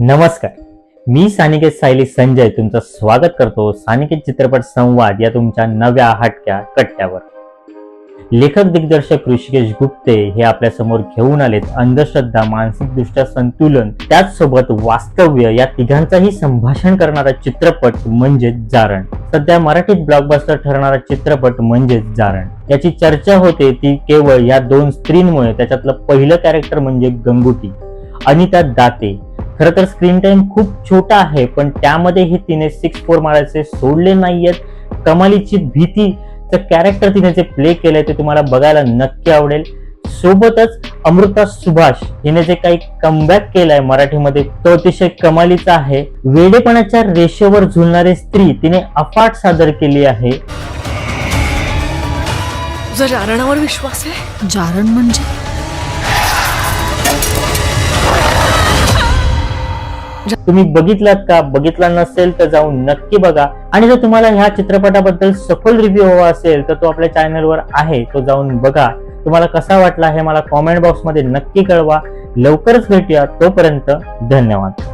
नमस्कार. मी सानिकेत सायली संजय तुमचं स्वागत करतो. सानिकेत चित्रपट संवाद या तुमच्या नव्या हटक्या कट्ट्यावर. लेखक दिग्दर्शक ऋषिकेश गुप्ते हे आपल्यासमोर घेऊन आलेत. अंधश्रद्धा मानसिकदृष्ट्या संतुलन त्याचसोबत वास्तव्य या तिघांचाही संभाषण करणारा चित्रपट म्हणजेच जारण. सध्या मराठीत ब्लॉकबस्टर ठरणारा चित्रपट म्हणजेच जारण. याची चर्चा होते ती केवळ या दोन स्त्रींमुळे. त्याच्यातलं पहिलं कॅरेक्टर म्हणजे गंगुटी अनिता दाते. खर तर स्क्रीन टाइम खूप छोटा आहे पण त्यामध्येही तिने सिक्स फोर मारायचे सोडले नाहीयेत. कमालीची भीती कॅरेक्टर तिने जे प्ले केलंय ते तुम्हाला बघायला नक्की आवडेल. सोबतच अमृता सुभाष हिने जे काही कमबॅक केलाय मराठीमध्ये तो अतिशय कमालीचा आहे. वेडेपणाच्या रेषेवर झुलणारी स्त्री तिने अफाट सादर केली आहे. तुझा जारणावर विश्वास आहे? जारण म्हणजे? तुम्ही बघितलात का? बघितला नसेल तर जाऊन नक्की बघा. आणि जर तुम्हाला ह्या चित्रपटाबद्दल सखोल रिव्ह्यू हवा असेल तर तो आपल्या चॅनलवर आहे. तो जाऊन बघा. तुम्हाला कसा वाटला हे मला कॉमेंट बॉक्समध्ये नक्की कळवा. लवकरच भेटूया तोपर्यंत धन्यवाद.